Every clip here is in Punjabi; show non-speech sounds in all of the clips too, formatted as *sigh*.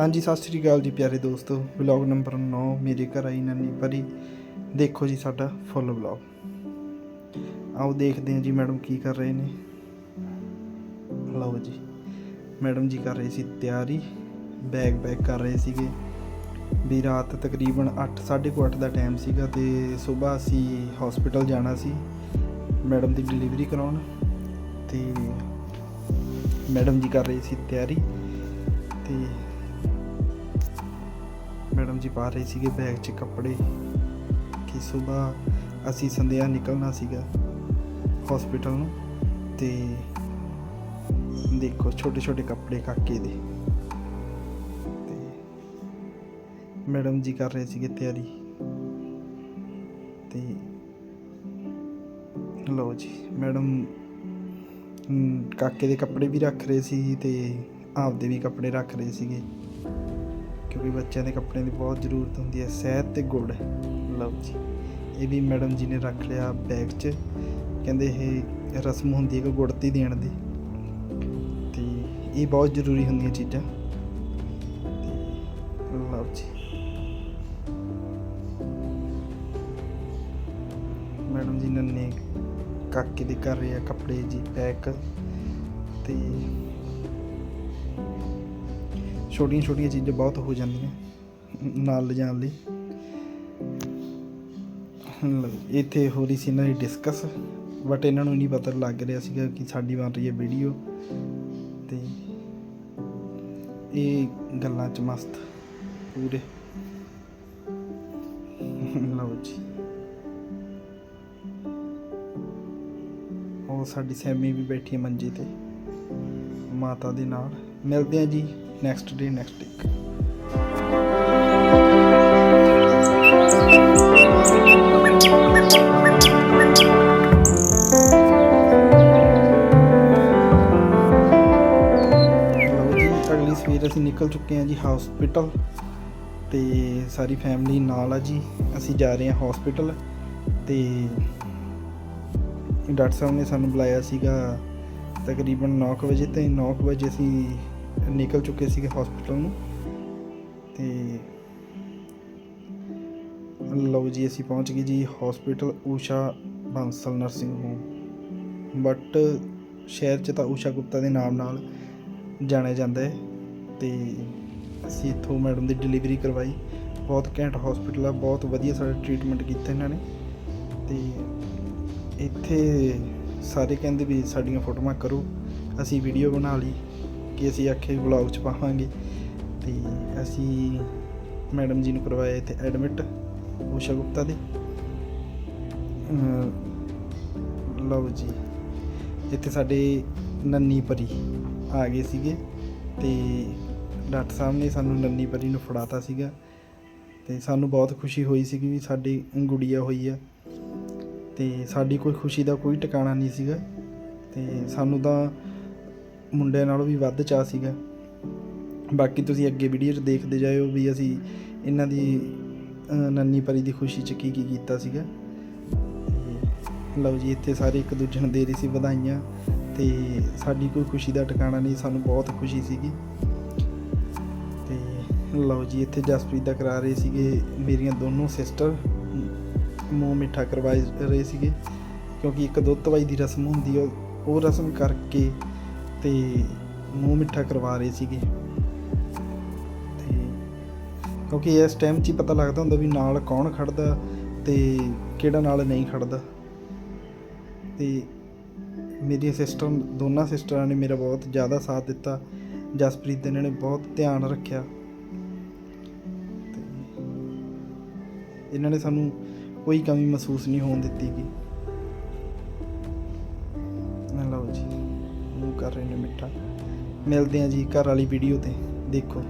ਹਾਂਜੀ, ਸਤਿ ਸ੍ਰੀ ਅਕਾਲ ਜੀ ਪਿਆਰੇ ਦੋਸਤੋ। ਵਲੌਗ ਨੰਬਰ 9 ਮੇਰੇ ਘਰ ਆਈ ਨੰਨੀ ਪਰੀ। ਦੇਖੋ ਜੀ ਸਾਡਾ ਫੁੱਲ ਵਲੌਗ। ਆਓ ਦੇਖਦੇ ਹਾਂ ਜੀ ਮੈਡਮ ਕੀ ਕਰ ਰਹੇ ਨੇ। ਲਓ ਜੀ, ਮੈਡਮ ਜੀ ਕਰ ਰਹੇ ਸੀ ਤਿਆਰੀ। ਬੈਗ ਬੈਗ ਕਰ ਰਹੇ ਸੀਗੇ। ਵੀ ਰਾਤ ਤਕਰੀਬਨ 8 8:30 ਦਾ ਟਾਈਮ ਸੀਗਾ ਤੇ ਸਵੇਰ ਅਸੀਂ ਹਸਪੀਟਲ ਜਾਣਾ ਸੀ। ਮੈਡਮ ਦੀ ਡਿਲੀਵਰੀ ਕਰਾਉਣ। ਤੇ ਮੈਡਮ ਜੀ ਕਰ ਰਹੇ ਸੀ ਤਿਆਰੀ। ਤੇ ਮੈਡਮ ਜੀ ਪਾ ਰਹੇ ਸੀਗੇ ਬੈਗ 'ਚ ਕੱਪੜੇ ਕਿ ਸਵੇਰ ਅਸੀਂ ਸੰਧਿਆ ਨਿਕਲਣਾ ਸੀਗਾ ਹਸਪੀਟਲ ਨੂੰ ਤੇ ਦੇਖੋ ਛੋਟੇ ਛੋਟੇ ਕੱਪੜੇ ਕਾਕੇ ਦੇ। ਤੇ ਮੈਡਮ ਜੀ ਕਰ ਰਹੇ ਸੀਗੇ ਤਿਆਰੀ। ਤੇ ਲਓ ਜੀ ਮੈਡਮ ਕਾਕੇ ਦੇ ਕੱਪੜੇ ਵੀ ਰੱਖ ਰਹੇ ਸੀ ਤੇ ਆਪਦੇ ਵੀ ਕੱਪੜੇ ਰੱਖ ਰਹੇ ਸੀਗੇ। ਕਿਉਂਕਿ ਬੱਚਿਆਂ ਦੇ ਕੱਪੜਿਆਂ ਦੀ ਬਹੁਤ ਜ਼ਰੂਰਤ ਹੁੰਦੀ ਹੈ ਸਹਿਤ ਤੇ ਗੁੜ। ਲਓ ਜੀ, ਇਹ ਵੀ ਮੈਡਮ ਜੀ ਨੇ ਰੱਖ ਲਿਆ ਬੈਗ 'ਚ। ਕਹਿੰਦੇ ਇਹ ਰਸਮ ਹੁੰਦੀ ਹੈ ਕਿ ਗੁੜਤੀ ਦੇਣ ਦੀ। ਤੇ ਇਹ ਬਹੁਤ ਜ਼ਰੂਰੀ ਹੁੰਦੀਆਂ ਚੀਜ਼ਾਂ। ਤੇ ਲਓ ਜੀ। ਮੈਡਮ ਜੀ ਨੇ ਕਾਕੇ ਦੇ ਕਰ ਰਹੇ ਆ, ਕੱਪੜੇ ਜੀ ਪੈਕ। ਤੇ ਛੋਟੀਆਂ ਛੋਟੀਆਂ ਚੀਜ਼ਾਂ ਬਹੁਤ ਹੋ ਜਾਂਦੀਆਂ ਨਾਲ ਲਿਜਾਣ ਲਈ। ਇੱਥੇ ਹੋ ਰਹੀ ਸੀ ਇਹਨਾਂ ਦੀ ਡਿਸਕਸ ਬਟ ਇਹਨਾਂ ਨੂੰ ਨਹੀਂ ਪਤਾ ਲੱਗ ਰਿਹਾ ਸੀਗਾ ਕਿ ਸਾਡੀ ਬਣ ਰਹੀ ਹੈ ਵੀਡੀਓ ਤੇ ਇਹ ਗੱਲਾਂ ਚ ਮਸਤ ਪੂਰੇ। ਲਓ ਜੀ। ਉਹ ਸਾਡੀ ਸੈਮੀ ਵੀ ਬੈਠੀ ਹੈ ਮੰਜੇ ਤੇ, ਮਾਤਾ ਦੇ ਨਾਲ। ਮਿਲਦੇ ਆ ਜੀ ਨੈਕਸਟ ਡੇ ਨੈਕਸਟ ਵੀਕ ਜੀ ਅਗਲੀ ਸਵੇਰ ਅਸੀਂ ਨਿਕਲ ਚੁੱਕੇ ਹਾਂ ਜੀ ਹਸਪੀਟਲ ਤੇ ਸਾਰੀ ਫੈਮਿਲੀ ਨਾਲ ਆ ਜੀ। ਅਸੀਂ ਜਾ ਰਹੇ ਹਾਂ ਹਸਪੀਟਲ ਤੇ ਡਾਕਟਰ ਸਾਹਿਬ ਨੇ ਸਾਨੂੰ ਬੁਲਾਇਆ ਸੀਗਾ ਤਕਰੀਬਨ 9 ਵਜੇ ਤੇ 9 ਵਜੇ ਅਸੀਂ ਨਿਕਲ ਚੁੱਕੇ ਸੀਗੇ ਹਸਪੀਟਲ ਨੂੰ ਤੇ ਲਓ ਜੀ, ਅਸੀਂ ਪਹੁੰਚ ਗਏ ਜੀ hospital Usha Bansal nursing home but ਸ਼ਹਿਰ 'ਚ ਤਾਂ ਊਸ਼ਾ ਗੁਪਤਾ ਦੇ ਨਾਮ ਨਾਲ ਜਾਣਿਆ ਜਾਂਦਾ ਹੈ ਤੇ ਅਸੀਂ ਇੱਥੋਂ ਮੈਡਮ ਦੀ ਡਿਲੀਵਰੀ ਕਰਵਾਈ। ਬਹੁਤ ਘੈਂਟ ਹਸਪੀਟਲ ਆ, ਬਹੁਤ ਵਧੀਆ ਸਾਡਾ ਟ੍ਰੀਟਮੈਂਟ ਕੀਤਾ ਇਹਨਾਂ ਨੇ ਤੇ ਇੱਥੇ ਸਾਰੇ ਕਹਿੰਦੇ ਵੀ ਸਾਡੀਆਂ ਫੋਟੋਆਂ ਕਰੋ, ਅਸੀਂ ਵੀਡੀਓ ਬਣਾ ਲਈ। ਕਿ ਅਸੀਂ ਆਖੇ ਵਲੌਗ ਚ ਪਾਵਾਂਗੇ। ਤੇ ਅਸੀਂ ਮੈਡਮ ਜੀ ਨੂੰ ਕਰਵਾਇਆ ਇੱਥੇ ਐਡਮਿਟ ਊਸ਼ਾ ਗੁਪਤਾ ਦੇ। ਲਓ ਜੀ, ਇੱਥੇ ਸਾਡੇ ਨੰਨੀ ਪਰੀ ਆ ਗਏ ਸੀਗੇ ਤੇ ਡਾਕਟਰ ਸਾਹਿਬ ਨੇ ਸਾਨੂੰ ਨੰਨੀ ਪਰੀ ਨੂੰ ਫੜਾਤਾ ਸੀਗਾ। ਤੇ ਸਾਨੂੰ ਬਹੁਤ ਖੁਸ਼ੀ ਹੋਈ ਸੀਗੀ ਵੀ ਸਾਡੀ ਗੁੜੀਆ ਹੋਈ ਆ। ਤੇ ਸਾਡੀ ਕੋਈ ਖੁਸ਼ੀ ਦਾ ਕੋਈ ਟਿਕਾਣਾ ਨਹੀਂ ਸੀਗਾ। ਤੇ ਸਾਨੂੰ ਤਾਂ ਮੁੰਡਿਆਂ ਨਾਲੋਂ ਵੀ ਵੱਧ ਚਾਹ ਸੀਗਾ। ਬਾਕੀ ਤੁਸੀਂ ਅੱਗੇ ਵੀਡੀਓ 'ਚ ਦੇਖਦੇ ਜਾਇਓ ਵੀ ਅਸੀਂ ਇਹਨਾਂ ਦੀ ਅਹ, ਨੰਨੀ ਪਰੀ ਦੀ ਖੁਸ਼ੀ 'ਚ ਕੀ ਕੀ ਕੀਤਾ ਸੀਗਾ। ਤੇ ਲਓ ਜੀ ਇੱਥੇ ਸਾਰੇ ਇੱਕ ਦੂਜੇ ਨੂੰ ਦੇ ਰਹੀ ਸੀ ਵਧਾਈਆਂ ਤੇ ਸਾਡੀ ਕੋਈ ਖੁਸ਼ੀ ਦਾ ਟਿਕਾਣਾ ਨਹੀਂ ਸਾਨੂੰ ਬਹੁਤ ਖੁਸ਼ੀ ਸੀਗੀ। ਤੇ ਲਓ ਜੀ ਇੱਥੇ ਜਸਪ੍ਰੀਤ ਦਾ ਕਰਾ ਰਹੇ ਸੀਗੇ ਮੇਰੀਆਂ ਦੋਨੋਂ ਸਿਸਟਰ ਮੂੰਹ ਮਿੱਠਾ ਕਰਵਾਏ ਰਹੇ ਸੀਗੇ। ਕਿਉਂਕਿ ਇੱਕ ਦੁੱਧ ਤਵਾਈ ਦੀ ਰਸਮ ਹੁੰਦੀ ਹੈ ਉਹ ਰਸਮ ਕਰਕੇ ਤੇ ਮੂੰਹ ਮਿੱਠਾ ਕਰਵਾ ਰਹੇ ਸੀਗੇ। ਤੇ ਕਿਉਂਕਿ ਇਸ ਟਾਈਮ 'ਚ ਹੀ ਪਤਾ ਲੱਗਦਾ ਹੁੰਦਾ ਵੀ ਨਾਲ ਕੌਣ ਖੜਦਾ ਤੇ ਕਿਹੜਾ ਨਾਲ ਨਹੀਂ ਖੜਦਾ। ਤੇ ਮੇਰੀ ਸਿਸਟਰ, ਦੋਨਾਂ ਸਿਸਟਰਾਂ ਨੇ ਮੇਰਾ ਬਹੁਤ ਜ਼ਿਆਦਾ ਸਾਥ ਦਿੱਤਾ। ਜਸਪ੍ਰੀਤ ਦੇ ਇਹਨਾਂ ਨੇ ਬਹੁਤ ਧਿਆਨ ਰੱਖਿਆ। ਇਹਨਾਂ ਨੇ ਸਾਨੂੰ ਕੋਈ ਕਮੀ ਮਹਿਸੂਸ ਨਹੀਂ ਹੋਣ ਦਿੱਤੀ ਗੀ। ਲਓ ਜੀ। ਉਹ ਕਰ ਰਹੇ ਨੇ ਮਿੱਠਾ। ਮਿਲਦੇ ਆ ਜੀ ਘਰ ਵਾਲੀ ਵੀਡੀਓ ਤੇ। ਦੇਖੋ।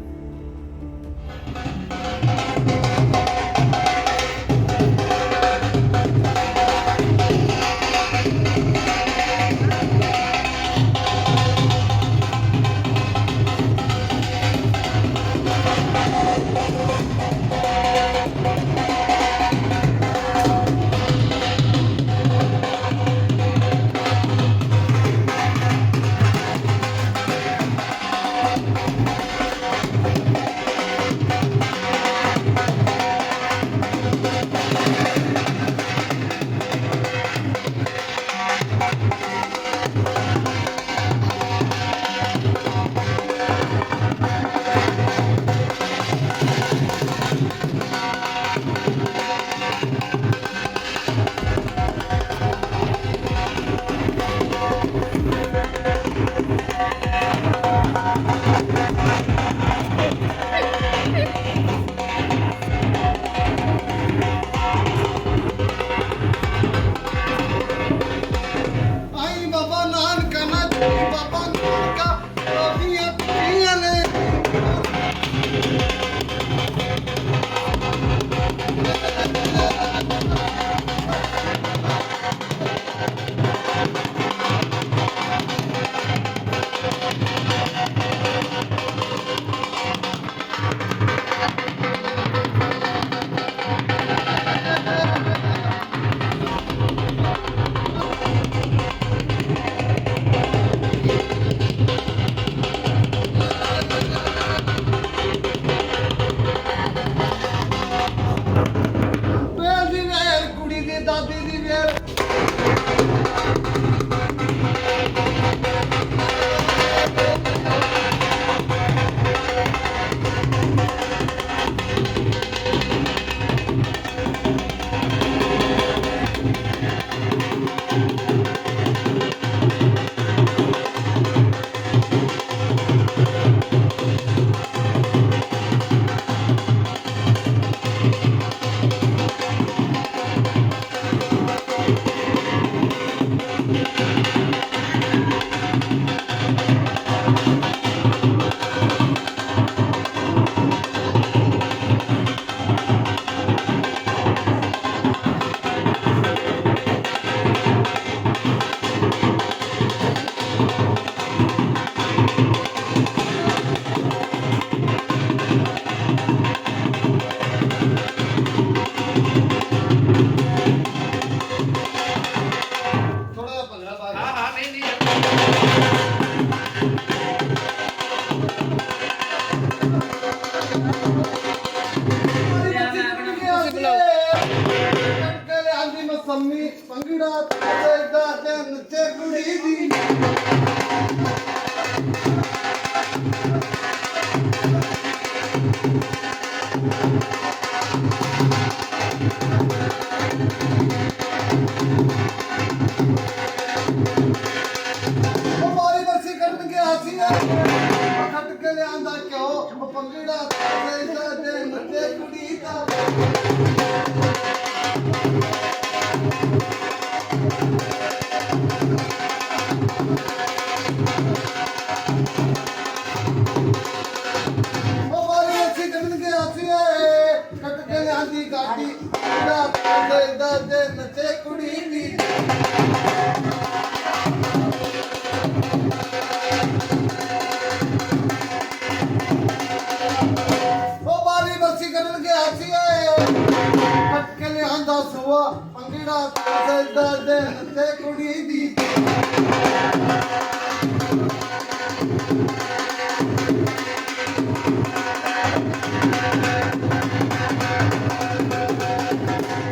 up.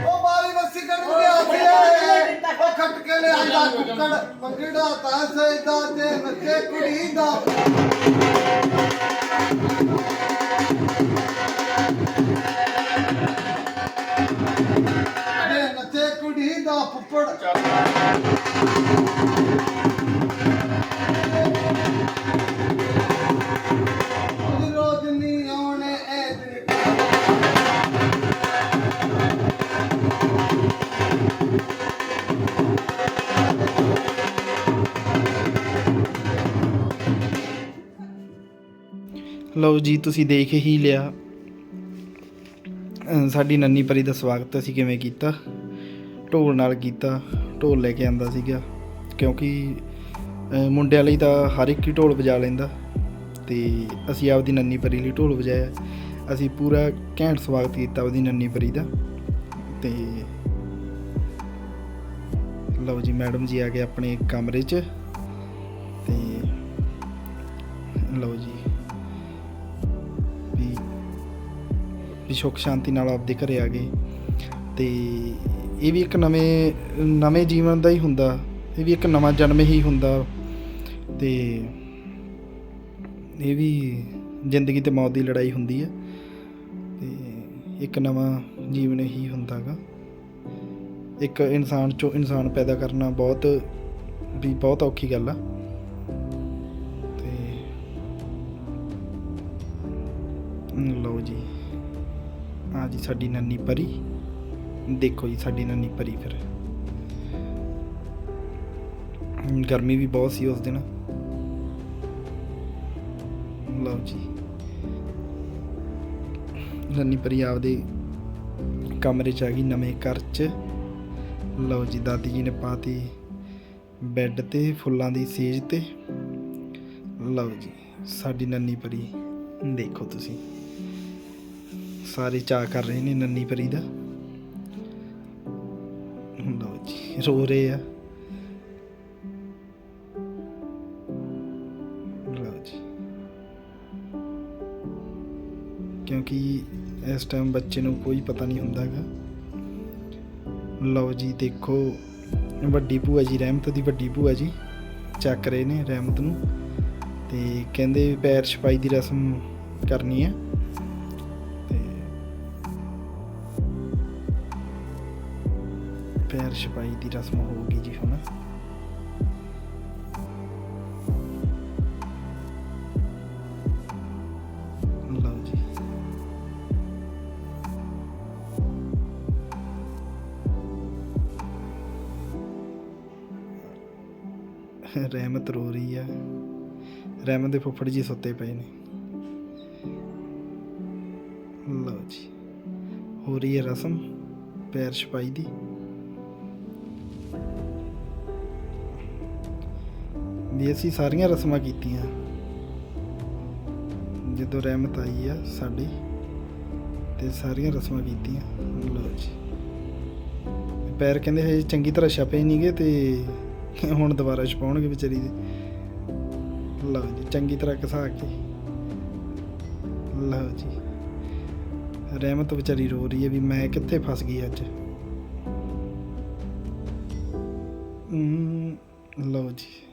ਉਹ ਬਾਰੀ ਬਰਸੀ ਕਰਨ ਗਿਆ ਸੀ ਉਹ ਕੱਟ ਕੇ ਲਿਆਂਦਾ ਕੁੱਕੜ ਪੰਗੜਾ ਤਾਂ ਸਜਦਾ ਦੇ ਤੇ ਕੁੜੀ ਦਾ। ਦੇ ਨੱਚੇ ਕੁੜੀ ਦਾ ਫੁੱਫੜ। ਲਓ ਜੀ, ਤੁਸੀਂ ਦੇਖ ਹੀ ਲਿਆ। ਸਾਡੀ ਨੰਨੀ ਪਰੀ ਦਾ ਸਵਾਗਤ ਅਸੀਂ ਕਿਵੇਂ ਕੀਤਾ? ਢੋਲ ਨਾਲ ਕੀਤਾ, ਢੋਲ ਲੈ ਕੇ ਆਂਦਾ ਸੀਗਾ। ਕਿਉਂਕਿ ਮੁੰਡਿਆਂ ਲਈ ਤਾਂ ਹਰ ਇੱਕ ਹੀ ਢੋਲ ਵਜਾ ਲੈਂਦਾ। ਤੇ ਅਸੀਂ ਆਪਦੀ ਨੰਨੀ ਪਰੀ ਲਈ ਢੋਲ ਵਜਾਇਆ। ਅਸੀਂ ਪੂਰਾ ਘੈਂਟ ਸਵਾਗਤ ਕੀਤਾ ਉਹਦੀ ਨੰਨੀ ਪਰੀ ਦਾ। ਤੇ ਲਓ ਜੀ, ਮੈਡਮ ਜੀ ਆ ਗਏ ਆਪਣੇ ਕਮਰੇ 'ਚ। ਤੇ ਲਓ ਜੀ। ਵੀ ਸੁੱਖ ਸ਼ਾਂਤੀ ਨਾਲ ਆਪਦੇ ਘਰੇ ਆ ਗਏ। ਤੇ ਇਹ ਵੀ ਇੱਕ ਨਵੇਂ ਨਵੇਂ ਜੀਵਨ ਦਾ ਹੀ ਹੁੰਦਾ। ਇਹ ਵੀ ਇੱਕ ਨਵਾਂ ਜਨਮ ਹੀ ਹੁੰਦਾ। ਤੇ ਇਹ ਵੀ ਜ਼ਿੰਦਗੀ ਤੇ ਮੌਤ ਦੀ ਲੜਾਈ ਹੁੰਦੀ ਹੈ ਤੇ ਇੱਕ ਨਵਾਂ ਜੀਵਨ ਹੀ ਹੁੰਦਾਗਾ। ਇੱਕ ਇਨਸਾਨ ਚੋਂ ਇਨਸਾਨ ਪੈਦਾ ਕਰਨਾ ਬਹੁਤ ਵੀ ਬਹੁਤ ਔਖੀ ਗੱਲ ਆ। ਤੇ ਲਓ ਜੀ। ਆ ਜੀ, ਸਾਡੀ ਨੰਨੀ ਪਰੀ। ਦੇਖੋ ਜੀ, ਸਾਡੀ ਨੰਨੀ ਪਰੀ ਫਿਰ। ਗਰਮੀ ਵੀ ਬਹੁਤ ਸੀ ਉਸ ਦਿਨ। ਲਓ ਜੀ। ਨੰਨੀ ਪਰੀ ਆਪਦੇ ਕਮਰੇ ਚ ਆ ਗਈ ਨਵੇਂ ਘਰ ਚ। ਲਓ ਜੀ, ਦਾਦੀ ਜੀ ਨੇ ਪਾਤੀ ਬੈੱਡ ਤੇ, ਫੁੱਲਾਂ ਦੀ ਸੇਜ ਤੇ। ਲਓ ਜੀ, ਸਾਡੀ ਨੰਨੀ ਪਰੀ ਦੇਖੋ ਤੁਸੀਂ। ਸਾਰੇ ਚਾਅ ਕਰ ਰਹੇ ਨੇ ਨੰਨੀ ਪਰੀ ਦਾ। ਲਓ ਜੀ, ਰੋ ਰਹੇ ਆ। ਲਓ ਜੀ। ਕਿਉਂਕਿ ਇਸ ਟਾਈਮ ਬੱਚੇ ਨੂੰ ਕੋਈ ਪਤਾ ਨਹੀਂ ਹੁੰਦਾਗਾ ਲਓ ਜੀ, ਦੇਖੋ, ਵੱਡੀ ਭੂਆ ਜੀ, ਰਹਿਮਤ ਦੀ ਵੱਡੀ ਭੂਆ ਜੀ ਚੱਕ ਰਹੇ ਨੇ ਰਹਿਮਤ ਨੂੰ। ਤੇ ਕਹਿੰਦੇ ਪੈਰ ਛਪਾਈ ਦੀ ਰਸਮ ਕਰਨੀ ਹੈ ਛਪਾਈ ਦੀ ਰਸਮ ਹੋਊਗੀ ਜੀ ਹੁਣ। ਲਓ ਜੀ। ਰਹਿਮਤ ਰੋ ਰਹੀ ਆ। ਰਹਿਮਤ ਦੇ ਫੁੱਫੜ ਜੀ ਸੁੱਤੇ ਪਏ ਨੇ। ਲਓ ਜੀ। ਹੋ ਰਹੀ ਹੈ ਰਸਮ ਪੈਰ ਛਪਾਈ ਦੀ। ਵੀ ਅਸੀਂ ਸਾਰੀਆਂ ਰਸਮਾਂ ਕੀਤੀਆਂ। ਜਦੋਂ ਰਹਿਮਤ ਆਈ ਆ ਸਾਡੀ, ਤੇ ਸਾਰੀਆਂ ਰਸਮਾਂ ਕੀਤੀਆਂ। ਲਓ ਜੀ। ਪੈਰ ਕਹਿੰਦੇ ਹਜੇ ਚੰਗੀ ਤਰ੍ਹਾਂ ਛਪੇ ਨਹੀਂਗੇ ਤੇ ਹੁਣ ਦੁਬਾਰਾ ਛਪਾਉਣਗੇ ਵਿਚਾਰੀ ਦੇ। ਲਓ ਜੀ, ਚੰਗੀ ਤਰ੍ਹਾਂ ਘਸਾ ਕੇ। ਲਓ ਜੀ। ਰਹਿਮਤ ਵਿਚਾਰੀ ਰੋ ਰਹੀ ਹੈ ਵੀ ਮੈਂ ਕਿੱਥੇ ਫਸ ਗਈ ਅੱਜ। ਲਓ ਜੀ।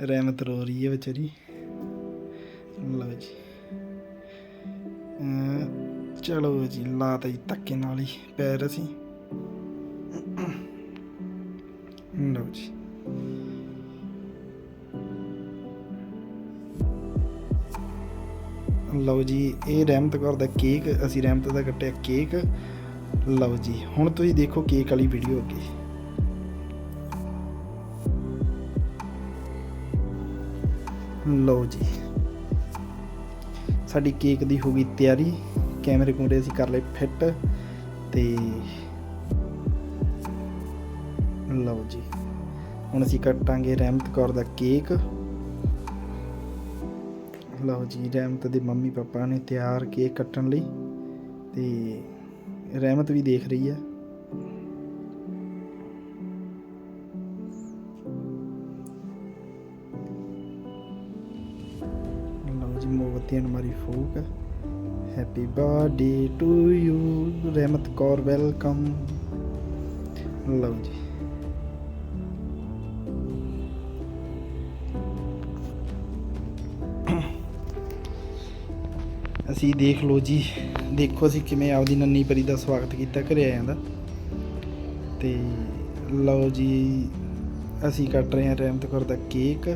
ਰਹਿਮਤ ਰੋ ਰਹੀ ਹੈ ਵਿਚਾਰੀ। ਲਓ ਜੀ। ਚਲੋ ਜੀ ਲਾਤਾ ਜੀ ਧੱਕੇ ਨਾਲ ਹੀ ਪੈਰ ਅਸੀਂ। ਲਓ ਜੀ। ਲਓ ਜੀ, ਇਹ ਰਹਿਮਤ ਕੌਰ ਦਾ ਕੇਕ, ਅਸੀਂ ਰਹਿਮਤ ਦਾ ਕੱਟਿਆ ਕੇਕ। ਲਓ ਜੀ, ਹੁਣ ਤੁਸੀਂ ਦੇਖੋ ਕੇਕ ਵਾਲੀ ਵੀਡੀਓ ਅੱਗੇ। ਲਓ ਜੀ। ਸਾਡੀ ਕੇਕ ਦੀ ਹੋ ਗਈ ਤਿਆਰੀ। ਕੈਮਰੇ ਕੁੰਡੇ ਅਸੀਂ ਕਰ ਲਏ ਫਿੱਟ ਤੇ ਲਓ ਜੀ। ਹੁਣ ਅਸੀਂ ਕੱਟਾਂਗੇ ਰਹਿਮਤ ਕੌਰ ਦਾ ਕੇਕ। ਲਓ ਜੀ ਰਹਿਮਤ ਦੇ ਮੰਮੀ ਪਾਪਾ ਨੇ ਤਿਆਰ ਕੇਕ ਕੱਟਣ ਲਈ ਤੇ ਰਹਿਮਤ ਵੀ ਦੇਖ ਰਹੀ ਹੈ ਮੋਮਬੱਤੀਆਂ ਮਾਰੀ ਫੂਕ। Happy birthday to you Rehmat Kaur welcome ਲਓ ਜੀ। ਅਸੀਂ ਦੇਖ ਲਓ ਜੀ, ਦੇਖੋ ਅਸੀਂ ਕਿਵੇਂ ਆਪਦੀ ਨੰਨੀ ਪਰੀ ਦਾ ਸਵਾਗਤ ਕੀਤਾ, ਘਰੇ ਆਇਆਂ ਦਾ। ਤੇ ਲਓ ਜੀ, ਅਸੀਂ ਕੱਟ ਰਹੇ ਹਾਂ ਰਹਿਮਤ ਕੌਰ ਦਾ ਕੇਕ।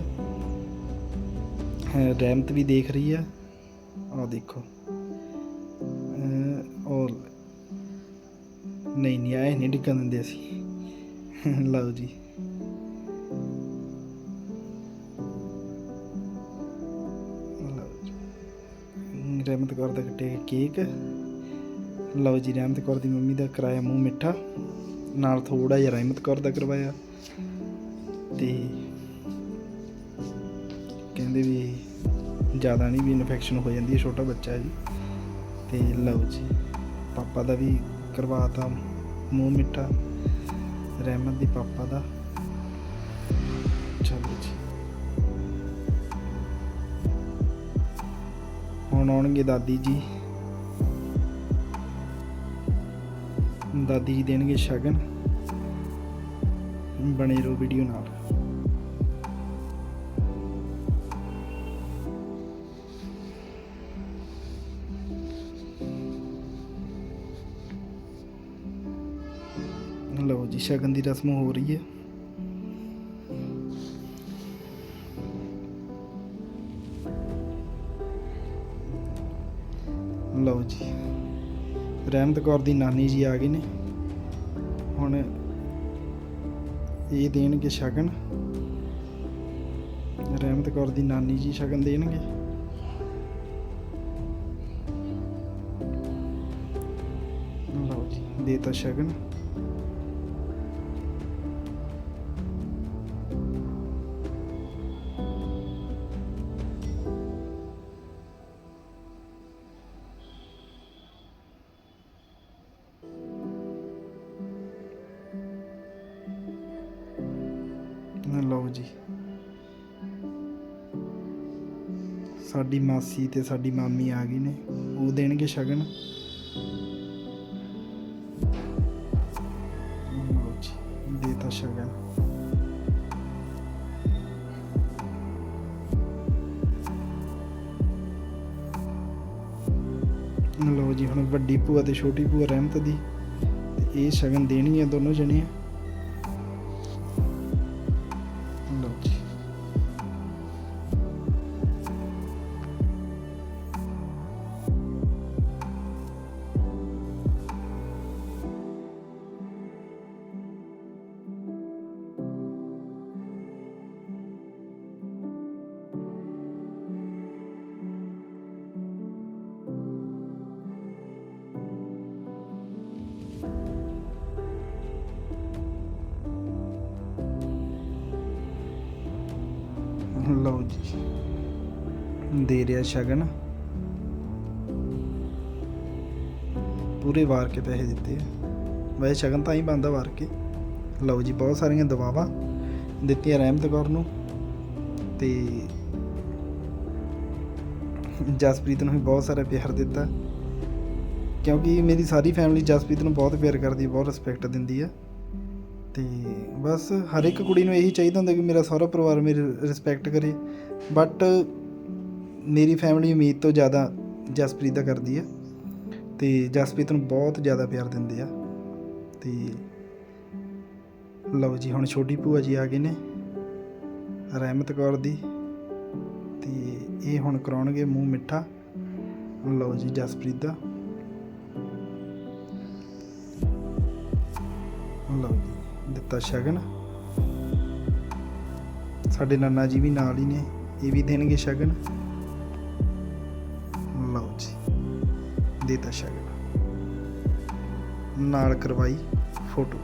ਰਹਿਮਤ ਵੀ ਦੇਖ ਰਹੀ ਆ। ਆਹ ਦੇਖੋ। ਔਰ ਨਹੀਂ ਨਹੀਂ, ਆਏ ਨਹੀਂ ਡਿੱਗਣ ਦਿੰਦੇ ਅਸੀਂ। *laughs* ਲਓ ਜੀ। ਲਓ ਰਹਿਮਤ ਕੌਰ ਦਾ ਕੱਟਿਆ ਕੇਕ। ਲਓ ਜੀ, ਰਹਿਮਤ ਕੌਰ ਦੀ ਮੰਮੀ ਦਾ ਕਰਾਇਆ ਮੂੰਹ ਮਿੱਠਾ। ਨਾਲ ਥੋੜਾ ਜਿਹਾ ਰਹਿਮਤ ਕੌਰ ਦਾ ਕਰਵਾਇਆ। ਤੇ ਕਹਿੰਦੇ ਵੀ ਜ਼ਿਆਦਾ ਨਹੀਂ ਵੀ ਇਨਫੈਕਸ਼ਨ ਹੋ ਜਾਂਦੀ ਹੈ, ਛੋਟਾ ਬੱਚਾ ਜੀ। ਤੇ ਲਓ ਜੀ, ਪਾਪਾ ਦਾ ਵੀ ਕਰਵਾਤਾ ਮੂੰਹ ਮਿੱਠਾ, ਰਹਿਮਤ ਦੀ ਪਾਪਾ ਦਾ। ਚਲੋ ਜੀ। ਹੁਣ ਆਉਣਗੇ ਦਾਦੀ ਜੀ। ਦਾਦੀ ਜੀ ਦੇਣਗੇ ਸ਼ਗਨ। ਬਣੇ ਰਹੋ ਵੀਡੀਓ ਨਾਲ। ਸ਼ਗਨ ਦੀ ਰਸਮ ਹੋ ਰਹੀ ਹੈ। ਲਓ ਜੀ, ਰਹਿਮਤ ਕੌਰ ਦੀ ਨਾਨੀ ਜੀ ਆ ਗਏ ਨੇ। ਹੁਣ ਇਹ ਦੇਣਗੇ ਸ਼ਗਨ। ਰਹਿਮਤ ਕੌਰ ਦੀ ਨਾਨੀ ਜੀ ਸ਼ਗਨ ਦੇਣਗੇ। ਲਓ ਜੀ ਦੇਤਾ ਸ਼ਗਨ। ਲਓ ਜੀ। ਸਾਡੀ ਮਾਸੀ ਤੇ ਸਾਡੀ ਮਾਮੀ ਆ ਗਈ ਨੇ। ਉਹ ਦੇਣਗੇ ਸ਼ਗਨ। ਲਓ ਜੀ, ਦੇਤਾ ਸ਼ਗਨ। ਲਓ ਜੀ, ਹੁਣ ਵੱਡੀ ਭੂਆ ਤੇ ਛੋਟੀ ਭੂਆ ਰਹਿਮਤ ਦੀ। ਇਹ ਸ਼ਗਨ ਦੇਣਗੀਆਂ ਦੋਨੋਂ ਜਣੀਆਂ। ਦੇ ਰਿਹਾ ਸ਼ਗਨ। ਪੂਰੇ ਵਾਰ ਕੇ ਪੈਸੇ ਦਿੱਤੇ ਆ। ਵੈਸੇ ਸ਼ਗਨ ਤਾਂ ਹੀ ਬੰਦਾ ਵਾਰ ਕੇ। ਲਓ ਜੀ, ਬਹੁਤ ਸਾਰੀਆਂ ਦਵਾਵਾਂ ਦਿੱਤੀਆਂ ਰਹਿਮਤ ਕੌਰ ਨੂੰ। ਤੇ ਜਸਪ੍ਰੀਤ ਨੂੰ ਵੀ ਬਹੁਤ ਸਾਰਾ ਪਿਆਰ ਦਿੱਤਾ। ਕਿਉਂਕਿ ਮੇਰੀ ਸਾਰੀ ਫੈਮਿਲੀ ਜਸਪ੍ਰੀਤ ਨੂੰ ਬਹੁਤ ਪਿਆਰ ਕਰਦੀ ਹੈ ਬਹੁਤ ਰਿਸਪੈਕਟ ਦਿੰਦੀ ਹੈ ਤੇ ਬਸ ਹਰ ਇੱਕ ਕੁੜੀ ਨੂੰ ਇਹੀ ਚਾਹੀਦਾ ਹੁੰਦਾ ਕਿ ਮੇਰਾ ਸਹੁਰਾ ਪਰਿਵਾਰ ਮੇਰੀ ਰਿਸਪੈਕਟ ਕਰੇ। ਬਟ ਮੇਰੀ ਫੈਮਿਲੀ ਉਮੀਦ ਤੋਂ ਜ਼ਿਆਦਾ ਜਸਪ੍ਰੀਤ ਦਾ ਕਰਦੀ ਆ ਤੇ ਜਸਪ੍ਰੀਤ ਨੂੰ ਬਹੁਤ ਜ਼ਿਆਦਾ ਪਿਆਰ ਦਿੰਦੇ ਆ ਤੇ ਲਓ ਜੀ, ਹੁਣ ਛੋਟੀ ਭੂਆ ਜੀ ਆ ਗਏ ਨੇ ਰਹਿਮਤ ਕੌਰ ਦੀ ਤੇ ਇਹ ਹੁਣ ਕਰਾਉਣਗੇ ਮੂੰਹ ਮਿੱਠਾ। ਲਓ ਜੀ, ਜਸਪ੍ਰੀਤ ਦਾ। ਲਓ ਜੀ, ਦਿੱਤਾ ਸ਼ਗਨ। ਸਾਡੇ ਨਾਨਾ ਜੀ ਵੀ ਨਾਲ ਹੀ ਨੇ, ਇਹ ਵੀ ਦੇਣਗੇ ਸ਼ਗਨ। ਦਿੱਤਾ ਸ਼ਗਨ ਨਾਲ ਕਰਵਾਈ ਫੋਟੋ।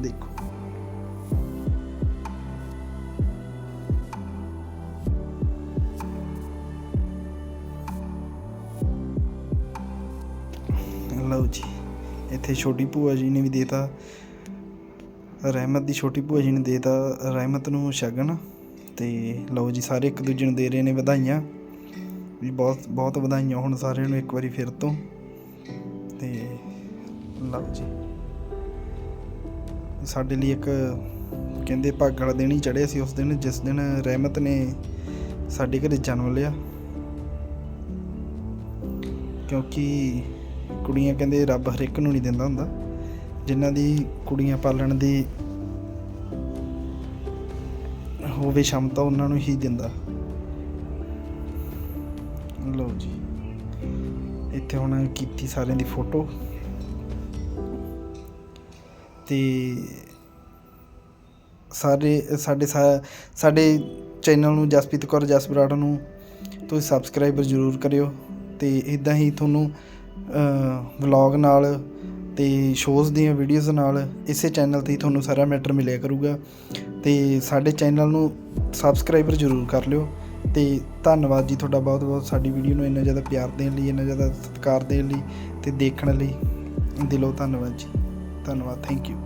ਦੇਖੋ। ਲਓ ਜੀ, ਇੱਥੇ ਛੋਟੀ ਭੂਆ ਜੀ ਨੇ ਵੀ ਦੇਤਾ। ਰਹਿਮਤ ਦੀ ਛੋਟੀ ਭੂਆ ਜੀ ਨੇ ਦੇਤਾ। ਰਹਿਮਤ ਨੂੰ ਸ਼ਗਨ। ਤੇ ਲਓ ਜੀ, ਸਾਰੇ ਇੱਕ ਦੂਜੇ ਨੂੰ ਦੇ ਰਹੇ ਨੇ ਵਧਾਈਆਂ। ਵੀ ਬਹੁਤ ਬਹੁਤ ਵਧਾਈਆਂ ਹੁਣ ਸਾਰਿਆਂ ਨੂੰ ਇੱਕ ਵਾਰੀ ਫਿਰ ਤੋਂ। ਤੇ ਲਓ ਜੀ। ਸਾਡੇ ਲਈ ਇੱਕ ਕਹਿੰਦੇ ਭਾਗ ਵਾਲਾ ਦਿਨ ਹੀ ਚੜਿਆ ਸੀ ਉਸ ਦਿਨ, ਜਿਸ ਦਿਨ ਰਹਿਮਤ ਨੇ ਸਾਡੇ ਘਰੇ ਜਨਮ ਲਿਆ। ਕਿਉਂਕਿ ਕੁੜੀਆਂ ਕਹਿੰਦੇ ਰੱਬ ਹਰ ਇੱਕ ਨੂੰ ਨਹੀਂ ਦਿੰਦਾ ਹੁੰਦਾ। ਜਿਨ੍ਹਾਂ ਦੀ ਕੁੜੀਆਂ ਪਾਲਣ ਦੀ ਹੋਵੇ ਸ਼ਮਤਾ, ਉਹਨਾਂ ਨੂੰ ਹੀ ਦਿੰਦਾ। ਲਓ ਜੀ। ਇੱਥੇ ਹੁਣ ਕੀਤੀ ਸਾਰਿਆਂ ਦੀ ਫੋਟੋ। ਤੇ ਸਾਰੇ, ਸਾਡੇ ਸਾ- ਸਾਡੇ ਚੈਨਲ ਨੂੰ ਜਸਪ੍ਰੀਤ ਕੌਰ ਜਸਬਰਾੜ ਨੂੰ ਤੁਸੀਂ ਸਬਸਕ੍ਰਾਈਬਰ ਜ਼ਰੂਰ ਕਰਿਓ। ਤੇ ਇਦਾਂ ਹੀ ਤੁਹਾਨੂੰ ਵਲੌਗ ਨਾਲ ਤੇ ਸ਼ੋਜ਼ ਦੀਆਂ ਵੀਡੀਓਜ਼ ਨਾਲ ਇਸੇ ਚੈਨਲ ਤੇ ਹੀ ਤੁਹਾਨੂੰ ਸਾਰਾ ਮੈਟਰ ਮਿਲਿਆ ਕਰੂਗਾ। ਤੇ ਸਾਡੇ ਚੈਨਲ ਨੂੰ ਸਬਸਕ੍ਰਾਈਬਰ ਜ਼ਰੂਰ ਕਰ ਲਿਓ। ਤੇ ਧੰਨਵਾਦ ਜੀ ਤੁਹਾਡਾ ਬਹੁਤ ਬਹੁਤ ਸਾਡੀ ਵੀਡੀਓ ਨੂੰ ਇੰਨਾ ਜ਼ਿਆਦਾ ਪਿਆਰ ਦੇਣ ਲਈ, ਇੰਨਾ ਜ਼ਿਆਦਾ ਸਤਿਕਾਰ ਦੇਣ ਲਈ ਤੇ ਦੇਖਣ ਲਈ ਦਿਲੋਂ ਧੰਨਵਾਦ ਜੀ। ਧੰਨਵਾਦ ਥੈਂਕ ਯੂ